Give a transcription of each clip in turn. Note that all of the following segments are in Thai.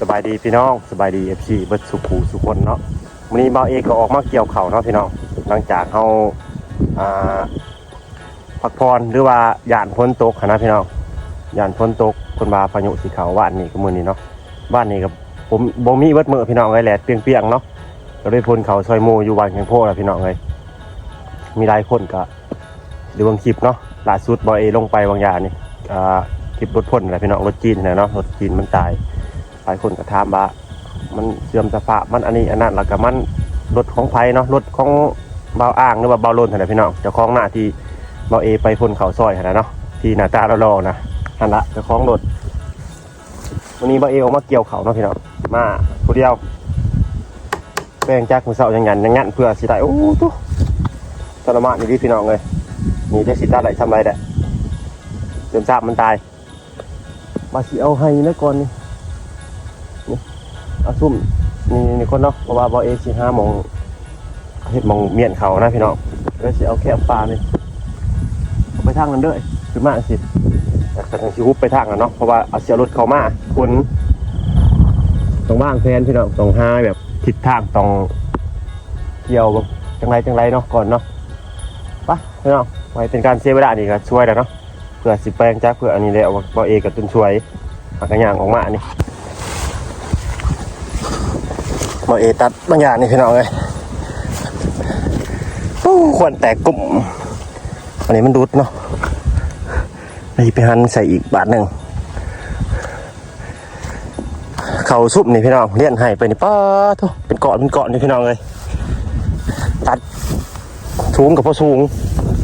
สบายดีพี่น้องสบายดีเอฟซีเบิดสุขูสุคนเนาะวันนี้เบาเอก็ออกมาเกี่ยวเข่าเนาะพี่น้องหลังจากเขาอ่าพักผ่อนหรือว่าหยานพ้นตกนะพี่น้องหยานพ้นตกคนบาพายุสีขาวบ้านนี้ก็มือนี้เนาะบ้านนี้กับผมบ่มีเบิดมือพี่น้องเลยแหละเปียงๆเนาะก็ได้พ้นเขาซอยโมอยู่วันแข่งโพแล้วพี่น้องเลยมีหลายคนก็ดูบางคลิปเนาะล่าสุดบาเอลงไปบางอย่างนี่อ่าคลิปรถพ่นอะไรพี่น้องรถจีนนะเนาะรถจีนมันตาย หลายคนก็ถามว่า มันเสื่อมสภาพมันอันนี้อันนั้นแล้วก็มันรถของไผเนาะรถของเบาอ่างหรือว่าเบาลนเท่านั้นพี่น้องเจ้าของหน้าที่เบาเอไปพ่นเขาซอยเท่านั้นเนาะที่หน้าตาเราๆนะนั่นละเจ้าของรถวันนี้เบาเอออกมาเกี่ยวเขาเนาะพี่น้องมาผู้เดียวแปลงจากมือเสาอย่างงั้นอย่างงั้นเพื่อสิได้โอ้ตุ๊ทรมานนี่ดิพี่น้องเลยนี่ได้สิตาไหลทำไรแหละเดิมทราบมันตายมาสิเอาให้นะก่อนนี่ เอาซุ่มนี่นี่คนเนาะเพราะว่าบอเอสิห้าโมงเห็ดโมงเมียนเขานะพี่น้องแล้วสิเอาแคบปลานี่เอาไปทางนั้นเด้อคือมากสิแต่ทางชิวุบไปทางนั้นเนาะเพราะว่าเอาเสียรถเขามาคนต้องว่างแฟนพี่น้องต้องห้าแบบทิศทางต้องเกี่ยวจังไรจังไรเนาะก่อนเนาะไปะพี่น้องไว้เป็นการเสียเวลานี่ก็ช่วยแล้วเนาะเพื่อสิแปลงจ้าเพื่ออันนี้แล้วบอเอกับตุนช่วยหากระย่างออกมานี่ บอเอตัดบางอย่างนี่พี่น้องเลยโอ้ควรแตกกลุ่มอันนี้มันดุดเนาะนี่ไปหันใส่อีกบาทหนึ่ง เขาซุปนี่พี่น้องเลี้ยนให้ไปนี่ป้าทุเป็นเกาะเป็นเกาะนี่พี่น้องเลยตัดสูงกับพอสูง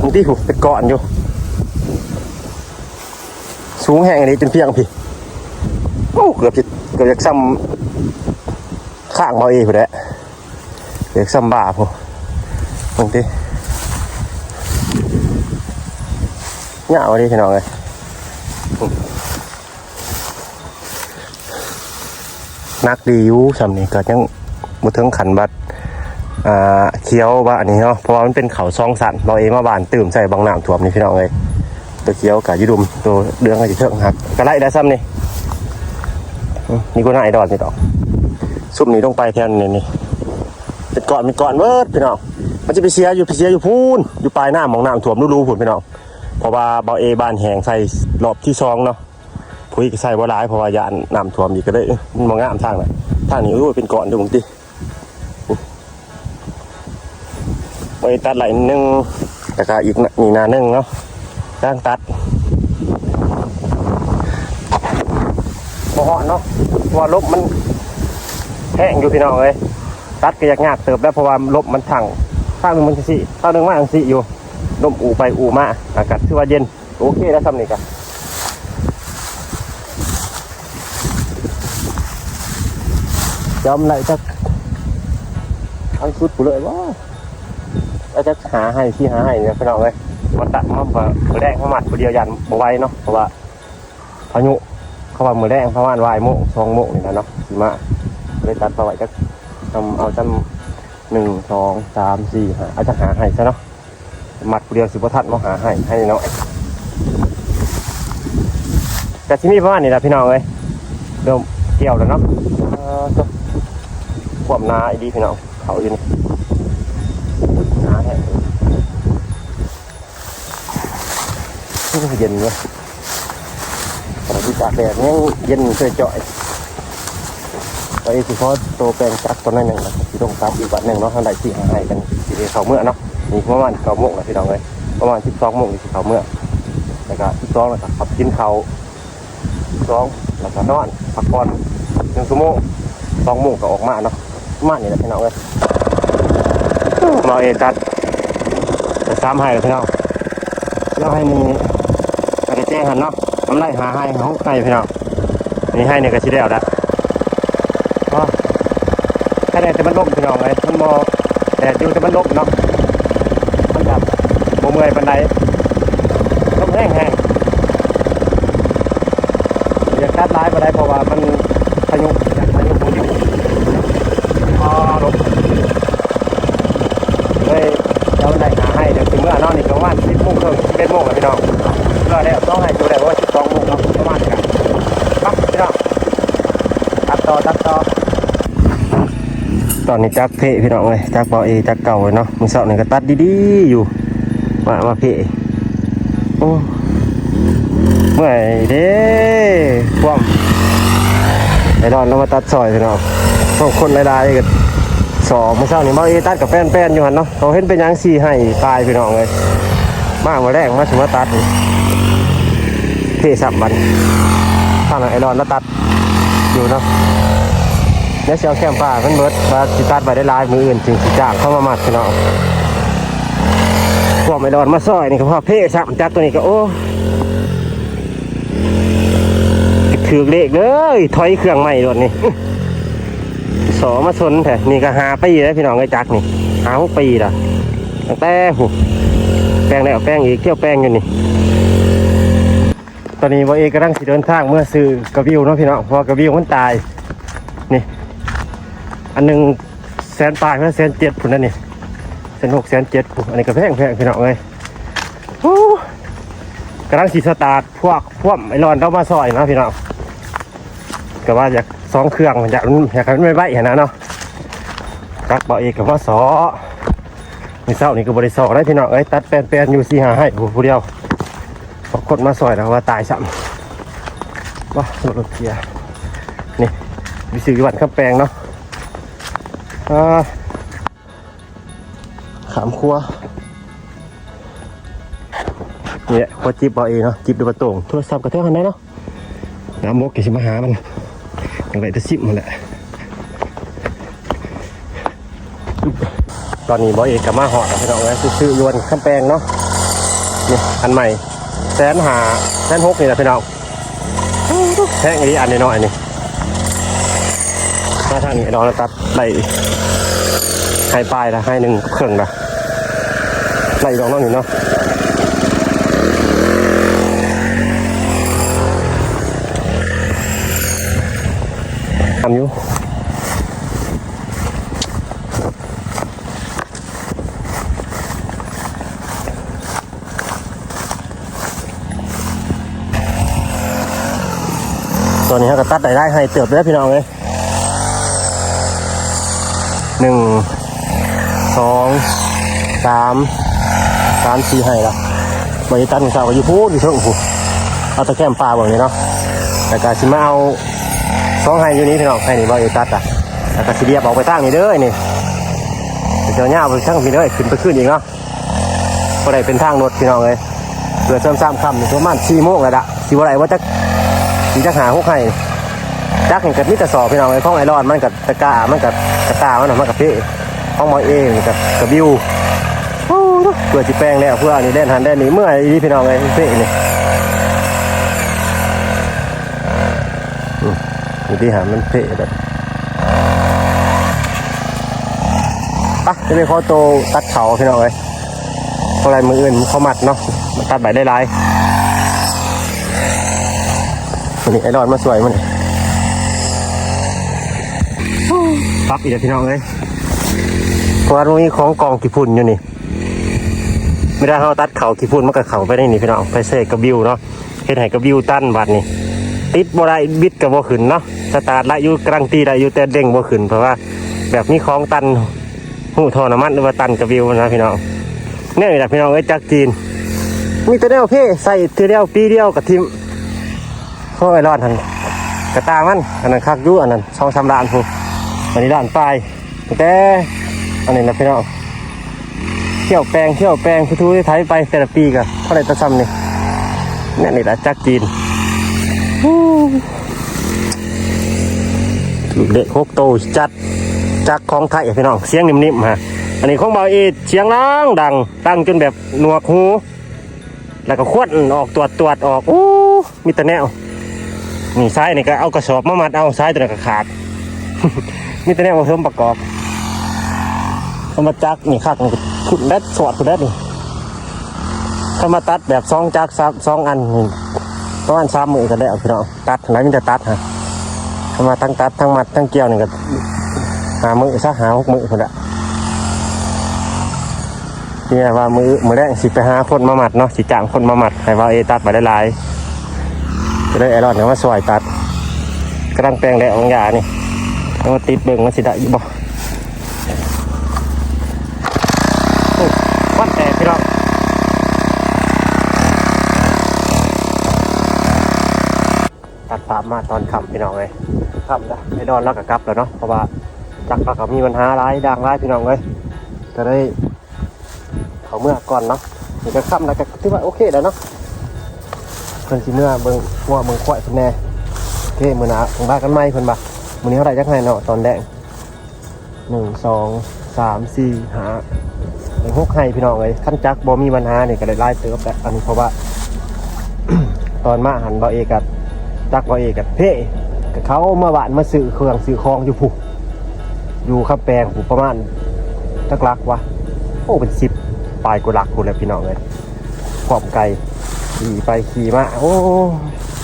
บางที่หูเป็นเกาะอยู่ สูงแห้งอันนี้จนเพียงพี่โอ้เกือบจะเกือบจะซ้ำ ข้างเบาเองผู้ใดเด็กซัมบ้าผู้บางทีเนี่เอาดิพี่น้องเลยนักดีอยู่สำนี้ก็ยังมาถึงขันบัดอ่าเคี้ยวว่าอันนี้เนาะเพราะว่ามันเป็นเขาซองสันเราเองมาบานตื่มใส่บางหน้ำถ่วมนี่พี่น้องเลยตัวเคี้ยวกับยีดุมตัวเดืองกับยีเทิงครับกระไรได้ซ้ำนี่มนี่ก็น่าไอดอลนี่ดอก ซุ่มนี้ต้องไปแทนนี่นี่เป็นก่อนเป็นก่อนเวิร์ดพี่น้องมันจะไปเสียอยู่ไปเสียอยู่พูนอยู่ปลายหน้าหมองน้ำถ่วมรูๆผุนพี่น้องเพราะว่าเบาเอบ้านแหงใส่รอบที่สองเนาะพุ้ยก็ใส่ว่าร้ายเพราะว่ายานน้ำถ่วมอีกก็เลยเอ้มองงามทางน่ะทางนี้โอ้ยเป็นก่อนดูมึงติไปตัดไหลหนึ่งแต่ก็อีกนี่นานึงเนาะร่างตัดบ่เหาะเนาะเพราะว่าลบมัน แห้งอยู่พี่น้องเลยตัดก็ยากยากเติบแล้วเพราะว่าลบมันถังข้างหนึ่งมันสิข้างหนึ่งมันสิอยู่ลมอูไปอูมาอากาศถือว่าเย็นโอเคแล้วซ้ำนี่กันจำไรจักอันสุดกูเลยว่าแล้วจะหาให้ที่หาให้เนี่ยพี่น้องเลยมันตัดมาแบบมือแดงมาหมัดคนเดียวยันบ่ไหวเนาะเพราะว่าพายุเขาว่ามือแดงประมาวายโมงสองโมงนี่นะเนาะสีมา เลยตัดมาไว้จะทำเอาจำหนึ่งสองสามสี่หาอาจจะหาให้ซะเนาะมัดเดียวสิบทัดมาหาให้ให้เนาะแต่ที่นี่ประมาณนี้แหละพี่น้องเลยเริ่มเกี่ยวแล้วเนาะความนาอีดีพี่น้องเขาอยู่นี่นาแห้เย็นเลยแต่ที่ตากแดดเนี่ยเย็นเฉยจ่อย ไปสิเพราะโตแปลงจักตัวนั้นหนึ่งนะที่ต้องตัดอีกวันหนึ่งเนาะทางใดที่หาให้กันสีเขาเมื่อเนาะนี่ประมาณเก้าโมงนะพี่น้องเลยประมาณสิบสองโมงนี่เขาเมื่อแล้วก็สิบสองแล้วก็ขับกินเขาสองแล้วก็นอนพักผ่อนหนึ่งชั่วโมงสองโมงก็ออกมาเนาะมาณนี้แหละพี่น้องเลยเราเองตัดจะซ้ำให้เลยพี่น้องเราให้มีอะไรแจ้งหันเนาะทำไรหาให้เขาให้พี่น้องนี่ให้เนี่ยก็ชิได้เอาละก็แค่ไหนแต่มันลมพี่น้องเลยมันมอแต่อยู่แต่มันลมเนาะมันดับโมเมื่อยปันไดต้องแห้งแห้งอยากตัดร้ายปันไดเพราะว่ามันพายุพายุฝนอยู่อ๋อลมเลยเดี๋ยวได้หาให้เดี๋ยวถึงเมื่อนอนนี่ประมาณสิบโมงครึ่งสิบเอ็ดโมงเลยพี่น้องก็ได้ต้องให้ดูได้ว่าสิบสองโมงเนาะประมาณนี้กันปั๊บพี่น้อง ครับ ต่อตัดต่อ ตอนนี้จักเพพี่น้องเลยจักเบาเอจักเก่าเลยเนาะมือเสาเนี่ยก็ตัดดีๆอยู่มามาเพโอ้เมื่อยเด้ความไอ้ดอนเรามาตัดซอยพี่น้องพวกคนหลายๆกันสองมือเสานี่เบาเอตัดกับแฟนๆอยู่หันเนาะเขาเห็นเป็นยังสี่ให้ตายพี่น้องเลยมาเมื่อแรกมาสมมาตัดเพสับมันข้างหลังไอ้ดอนแล้วตัดอยู่เนาะ แล้วเชียวแคมป่าเพิ่นเบิดว่าสิตัดไปได้หลายมืออื่นจึงสิจางเข้ามามัดพี่น้องพวกไม่ดอนมาซอยนี่ก็พอเพ่สับจักตัวนี้ก็โอ้ถือเลขเลยถอยเครื่องใหม่รถนี่สอมาชนแท้นี่ก็หาปีแล้วพี่น้องไอ้จักนี่หาหกปีละตั้งแต่หูแป้งแล้วแป้งอีกเที่ยวแป้งอยู่นี่ตอนนี้ว่าเอกกำลังสิเดินทางเมื่อซื้อกระบิวเนาะพี่น้องเพราะกระบิวมันตาย อันหนึ่งแสนปลายเพื่อแสนเจ็ดพุ่นนั่นนี่แสนหกแสนเจ็ดพุ่นอันนี้ก็แพงแพงพี่น้องเลยกำลังสีสตาร์ทพวกพวกไอรอนเรามาซอยนะพี่น้องก็ว่าอยากสองเครื่องอยากอยากให้มันไม่ไหวเห็นนะเนาะกักเบาเอกกับว่าสอมีเศร้านี่ก็บริสอได้พี่น้องเอ้ยตัดแปลนแปลนอยู่สี่หาให้โอ้โหผู้เดียวพอกดมาซอยแล้วว่าตายซ้ำว้ารถรถเกียร์นี่วิสิวันข้ามแปลงเนาะ ขามครัวนี่แหละพอจิบเอาเองเนาะจิบดูประตูโทรศัพท์กับเท่ากันได้เนาะน้ำมกกิสิมาหามันอย่างไรจะซิบมันแหละตอนนี้บอเอกกับมาหอดพี่น้องนะซื้อๆยวนข้ามแปลงเนาะนี่อันใหม่แสนหาแสนหกนี่แหละพี่น้องแท่งอันนี้อันน้อยนี่ มาทางนี้น้องแล้วตัดไหลให้ปลายละให้หนึ่งเครื่องละไล่ดอกน้องอยู่เนาะทำอยู่ตอนนี้เขาก็ตัดได้ได้ให้เติบได้พี่น้องเลย หนึ่งสองสามสามสี่ให้ละบริตันสาวก็อยู่พูดอยู่เชิงพูเอาตะแคมปลาแบบนี้เนาะแต่การสิมาเอาสองให้อยู่นี้พี่น้องให้นี่บริตัดอะแต่การสิเดียบออกไปตั้งนี่เด้อนี่เดี๋ยวเนี้เอาไปทั้งพี่เด้อขึ้นไปขึ้นอีกเนาะก็ได้เป็นทางรถพี่น้องเลยเพื่อเสริมสามคำประมาณสี่โมงเลยละสิว่าไรว่าจะสีจะหาหกให้ จักเห็นกับมิตรสอบพี่น้องเลยข้องไอรอนมันกับตะกร้ามันกับตะกามันมันกับเพ่ห้องมอเองกับกับบิวโอ้เพื่อจิแป้งแล้วเพื่ออันนี้เล่นหันได้หนีเมื่อยอีนี่พี่น้องเลยเพ่นี่อืมนี่ที่หามันเพ่แบบปะจะไปขอโตตัดเขาพี่น้องเลยเพราะอะไรมืออื่นเขามัดเนาะมันตัดใบได้ลายวันนี้ไอ้รอดมาสวยมัน ปับอีกแล้วพี่น้องเลยเพราะว่าตรงนี้ของกองกี่พุ่นอยู่นี่ไม่ได้เขาตัดเขากี่พุ่นมันก็เขาไปได้นี่พี่น้องไปเสกกระบิวเนาะเฮ็ดให้กระบิวตั้นบัดนี่ติดบ่ได้บิดกับบ่ขึ้นเนาะสตาร์ทละอยู่กลางตีได้อยู่แต่เด้งบ่ขึ้นเพราะว่า แบบนี้ของตันหูทอน้ำมันหรือว่าตันกระบิวนะพี่น้องเนี่ยนี่แหละพี่น้องเอ้ยจากจีน มีตัวเดียวเพ่ใส่ตัวเดียวปีเดียวกับทีมโอ้ยรอดทันกระตามันอันนั้นคักยู่อันนั้นสองสามล้านพู อันนี้ล้านปลายแต่อันนี้นะพี่น้องเที่ยวแปลงเที่ยวแปลงทุกๆไทยไปแต่ละปีกันเท่าไรตะซ้ำนี่นี่นี่แหละจักจีนเด็กโคกโตจัดจักของไทยพี่น้องเสียงนิ่มๆฮะอันนี้ของเบาเอดเสียงดังดังดังจนแบบหนวกหู แล้วก็ขวดออกตรวจตรวจออกโอ้มีแต่แนวนี่ซ้ายนี่ก็เอากระสอบมามัดเอาซ้ายตัวนั้ก็ขาด มีแต่แนวผสมประกอบเอามาจักนี่คักนี่ขุดแรดสวดขุดแรดนี่ถ้ามาตัดแบบสองจักสามสองอันนี่ประมาณสามมือก็ได้เอาพี่น้องตัดแล้วมันจะตัดฮะถ้ามาทั้งตัดทั้งมัดทั้งเกี่ยวนี่ก็หามือสักหาหกมือคนละเนี่ยว่ามือมือแรกสิไปหาคนมาหมัดเนาะสิจ้างคนมาหมัดให้ว่าเอตัดไปได้หลายจะได้ไอรอนเนี่ยมาสวยตัดกำลังแปลงแดดของยานี่ แล้วมาติดเบิ่งมันสิได้อยู่บ่โอ้วัดแตกพี่น้องตัดภาพมาตอนค่ำพี่น้องเลยค่ำแล้วไอ้ดอนแล้วก็กลับแล้วเนาะเพราะว่าจักเราก็มีปัญหาร้ายดังร้ายพี่น้องเลยก็ได้เขาเมื่อก่อนเนาะเดี๋ยวจะค่ำแล้วก็ถือว่าโอเคแล้วเนาะเพิ่นสิเมื่อเบิ่งงัวเบิ่งควายเพิ่นแน่โอเคมือหนาของบ้านกันไหมเพิ่นบ่ามือนี้เท่าไหร่จักไงเนาะตอนแดงหนึ่งสองสามสี่ห้าหนึ่งหกให้พี่น้องเลยขั้นจักบ่มีปัญหาเนี่ยก็ได้ไล่เติบแต่อันนี้เพราะว่า ตอนมาหันบ่เอกัดจักบ่เอกัดเพ่กับเขามาบ้านมาซื้อเครื่องซื้อของอยู่ผูอยู่ข้าแปลงผูประมาณจักลักวะโอ้เป็นสิบปลายกว่าลักคุณแล้วพี่น้องเลยขอบไก่ขี่ไปขี่มาโอ้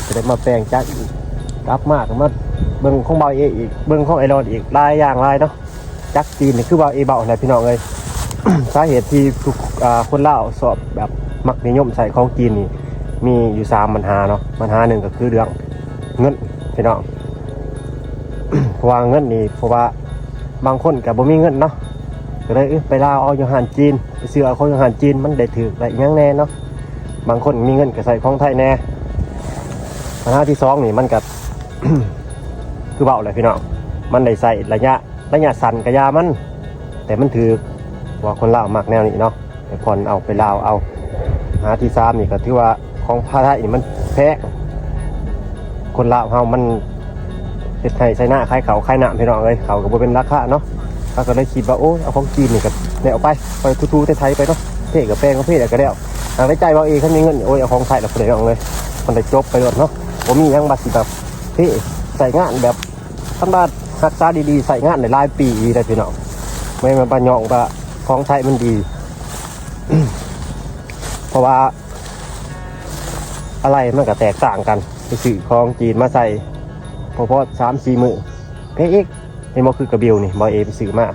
จะได้มาแปลงจักอีกกลับมากมา เบิ่งของเบาเออีกเบิ่งของไอรอนอีกหลายอย่างหลายเนาะจักจีนนี่คือเบาเอเบาอะไรพี่น้องเลยสาเหตุที่ทุกคนเล่าสอบแบบมักนิยมใส่ของจีนนี่มีอยู่สามปัญหาเนาะปัญหาหนึ่งก็คือเรื่องเงินพี่น้องเพราะว่าเงินนี่เพราะว่าบางคนกับบ่มีเงินเนาะก็เลยไปลาวเอาอยู่หานจีนไปซื้อเอาของอยู่หานจีนมันได้ถือได้ยังแน่เนาะบางคนมีเงินก็ใส่ของไทยแน่ปัญหาที่สองนี่มันกับ คือเบาเลยพี่น้องมันได้ใส่ระยะระยะสั้นกระยามัน แต่มันถือว่าคนลาวมักแนวนี้เนาะแต่คนเอาไปลาวเอาหาที่สามนี่ก็ถือว่าของพาไทยนี่มันแพงคนลาวเฮามันเป็นไทยใช้หน้าคล้ายเขาคล้ายหน้าพี่น้องเลยเขาก็บ่เป็นราคาเนาะเขาก็เลยคิดว่าโอ้เอาของจีนนี่กับเนี่ยเอาไปไปทูๆไทยไปเนาะเพ่กับแป้งก็เพ่แต่ก็ได้เอาทางได้ใจว่าเองเขามีเงินโอ้ยเอาของไทยเราไปเลยเอาเลยมันได้จบไปหมดเนาะผมมียังบัตรสิแบบพี่ใส่งานแบบท่านบารักษาดีๆใส่งานในหลายปีได้พี่น้องไม่มาบัญยองว่าของไทยมันดี เพราะว่า อะไรมันก็แตกต่างกันไปสื่อของจีนมาใส่พอพอสามสี่มือเพเอกในมอคือกระเบิวนี่บอยเอไปซื้อมา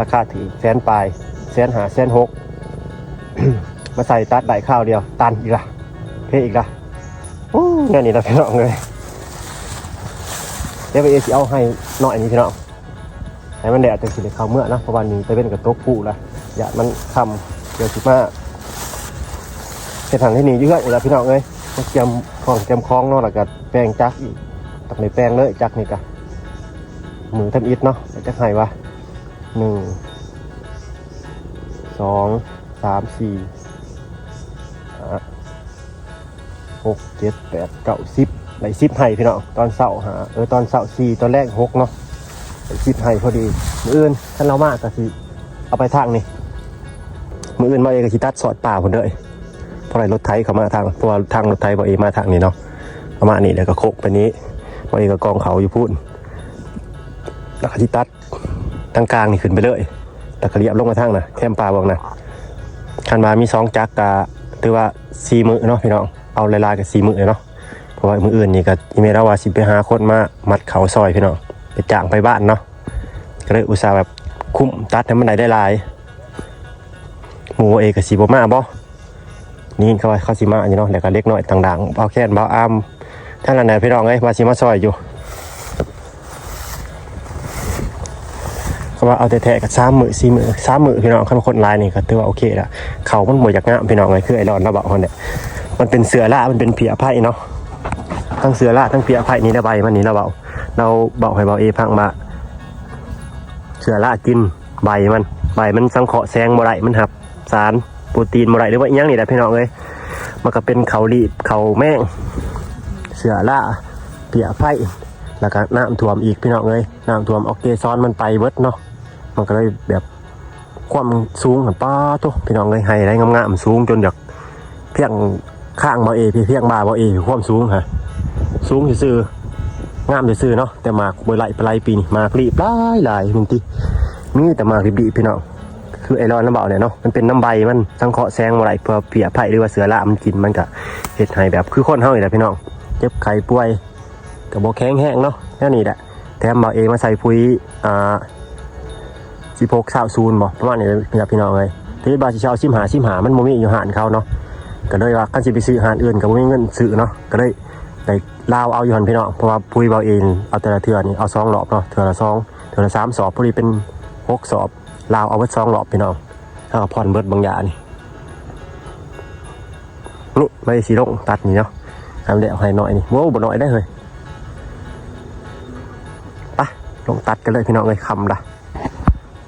ราคาถือแสนปลายแสนหาแสนหกมาใส่ตัดได้ข้าวเดียว ตันอีกละเพอีกละโอ้ยเนี่ยนี่เราพี่น้องเลย ดี๋ยวไปเอสิเอาให้หน่อยนี่พี่น้องให้มันแดดจังสิเดี๋ยวเขาเมื่อนะเพราะวันนี้ไปเป็นกับโต๊ะผู้ละอย่ามันคำเดี๋ยวสิมาเป็นทางที่นี่เยอะอยู่แล้วพี่น้องเลยเตรียมของเตรียมคล้องเนาะแล้วก็แปลงจักอีกตักในแปลงเลยจักนี่กะมือทำอิดเนาะจักให้วะหนึ่งสองสามสี่หกเจ็ดแปดเก้าสิบ ไหลสิบไห้พี่น้องตอนเสาร์หาเออตอนเสาร์สี่ตอนแรกหกเนาะไหลสิบไห้พอดีมืออื่นท่านเรามากก็สิเอาไปทางนี่มืออื่นมาเองก็สิตัดสอดป่าคนเลยเพราะอะไรรถไถเขามาทางเพราะว่าทางรถไถบอเองมาทางนี้เนาะประมาณนี้แล้วก็โคกไปนี้บอเองก็กองเขาอยู่พูดแล้วก็ที่ตัดทางกลางนี่ขึ้นไปเลยแล้วก็เรียบลงมาทางนะแคมปลาบอกนะคันมามีสองจักรกะถือว่าสี่มือเนาะพี่น้องเอาลายๆกับสีมือเนาะ เพราะว่ามืออื่นนี่ก็อีเมลว่าสิไปหาคนมามัดเขาซอยพี่น้องไปจ้างไปบ้านเนาะก็เลยอุตส่าห์แบบคุ้มตัดให้มันได้ได้หลายหมูเอกกับสีบมาบ่นี่เขาว่าเขาสิมาอยู่เนาะแล้วก็เล็กน้อยต่างๆเบาแค้นเบาอามท่านนั้นไหนพี่น้องเอ้ยมาสิมาซอยอยู่เขาว่าเอาแต่แทะกับสามมือสี่มือสามมือพี่น้องคันคนลายนี่ก็ถือว่าโอเคละเขามันบ่อยากงามพี่น้องเลยคือไอ้รอนเราบอกคนเนี่ยมันเป็นเสือล่ามันเป็นเพียไผ่เนาะ ทั้งเสือล่าทั้งเพียไผ่นี่ระใบมันนี่เราเบาเราเบาให้เบาเอพังมาเสือล่ากินใบมันใบมันสังเคราะห์แสงโมไรมันหับ สารโปรตีนโมไรหรือว่ายังนี่แหละพี่น้องเลยมันก็เป็นเขาลีบเขาแม่งเสือล่าเพียไผ่แล้วก็น้ำท่วมอีกพี่น้องเลยน้ำท่วมออกเกซอนมันไปเบิดเนาะมันก็เลยแบบความสูงป้าทุกพี่น้องเลยให้ได้งามๆสูงจนอยากเพียงข้างบ่เอพี่เพียงบ่าบ่เอความสูงฮะ สูงซื่อๆงามซื่อๆเนาะแต่หมากบ่ไหลปลายปีนี่หมากรีบหลายหลายมึงติมีแต่หมากรีบๆพี่น้องคือไอรอนน้ำเบาเนี่ยเนาะมันเป็นน้ำใบมันสังเคราะห์แสงบ่ไหลเพื่อเพียไผ่หรือว่าเสือละมันกินมันก็เฮ็ดให้แบบคือคนเฮานี่แหละพี่น้องเจ็บไข้ป่วยก็บ่แข็งแห้งเนาะแค่นี้แหละแถมเบาเอมาใส่ปุ๋ยอ่าสิพกสาวซูนบ่ประมาณนี้เลยพี่น้องเลยที่บาสิเชาชิมหาชิมหามันบ่มีอยู่หานเขาเนาะก็เลยว่ากันสิไปซื้อหารอื่นก็บ่มีเงินซื้อเนาะก็เลย ได้ลาวเอาอยู่หันพี่น้องเพราะว่าปุ้ยเบาเองเอาแต่ละเทือนี่เอาสองรอบเนาะเทือละสองเทือละสามสอบพอดีเป็นหกสอบลาวเอาไว้สองรอบพี่น้องถ้าผ่อนเบิดบางอย่างนี่นี่ไม่สีลงตัดนี่เนาะทำเดี๋ยวให้หน่อยนี่โว้บ่หน่อยได้เลยไปลงตัดกันเลยพี่น้องเลยคำละ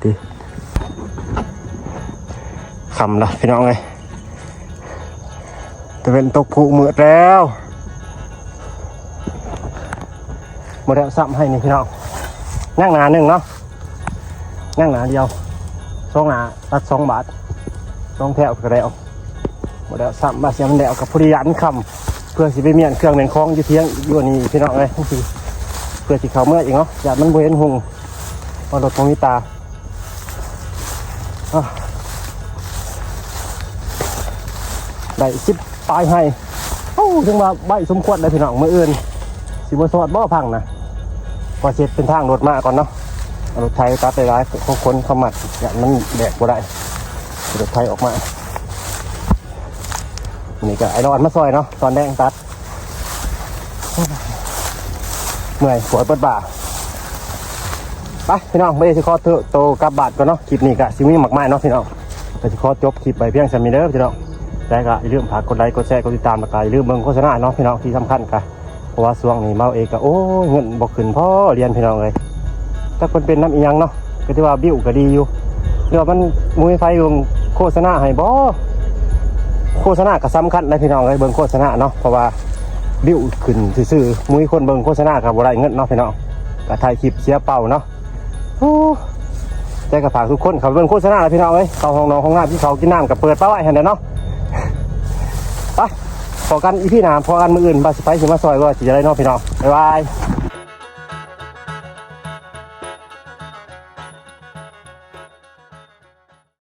ดีคำละพี่น้องเลยจะเป็นตกผูมืดแล้ว หมดแล้ซ้ำให้นี่พี่น้องนั่งหนาหนึ่งเนาะนั่งหนาเดียวสองหนาตัดสองบาทสองแถวก็แล้วหมดแล้ซ้ำมาเสียมันแล้วกับผู้ริยันคำเพื่อสิไปเมียนเครื่องเป็นคล้องอยี่เทียงอยู่นี่พี่น้องเลยทั้งทีเพื่อสิเขาเมื่ออีกเนาะอยากมันบเห็นหงว่ารถมมีตาอะได้สิบปลายให้โอ้ถึงว่าใบสมควรเลยพี่น้องเมื่ออื่นสิบวสอดบ่พังนะ ก็เสร็จเป็นทางรถมาก่อนเนาะรถไทยตัดไปร้ายเของคนเขามาอย่ากมันแบกบ่ได้รถไทยออกมานี่ก็ไอรอนมาซอยเนาะตอนแดงตัดเมื่อยปวดปวดบ่าไปพี่น้องไม่ได้สิขอโตโตกับบาทก่อนเนาะคลิปนี้ก็ซิมีมักไม้เนาะพี่น้องแต่สิขอจบคลิปไปเพียงสามีเด้อพี่น้องแต่ก็อย่าลืมฝากกดไลค์กดแชร์กดติดตามแล้วก็อย่าลืมเบิ่งโฆษณาเนาะพี่น้องที่สำคัญก็เพ ราะว่าช่วงนี้เมาเองก็โอ้เงินบ่ขึ้นพ่อเรียนพี่น้องเลยถ้าคนเป็นน้ำอีหยังเนาะก็ถือว่าบิ้วก็ดีอยู่เดี๋ยวมันมุ้ยไฟลงโฆษณาให้บ่โฆษณาก็สำคัญนะพี่น้องเลยเบิ่งโฆษณาเนาะเพราะว่าบิ้วขึ้นซื่อๆมุ้ยคนเบิ่งโฆษณากับบ่ได้เงินเนาะพี่น้องก็ถ่ายคลิปเสียเป่าเนาะโอ้แต่ก็ฝากทุกคนเขาเบิ่งโฆษณาแล้วพี่น้องเอ้ยเข้าห้องนอนห้องน้ำที่เขากินน้ำกับเปิดเป้าไว้เห็นเนาะไป พอกันอีพี่หนามพอกันมืออื่นบาสไปสิมาซอยว่าสิจะได้นอกพี่น้องบ๊ายบาย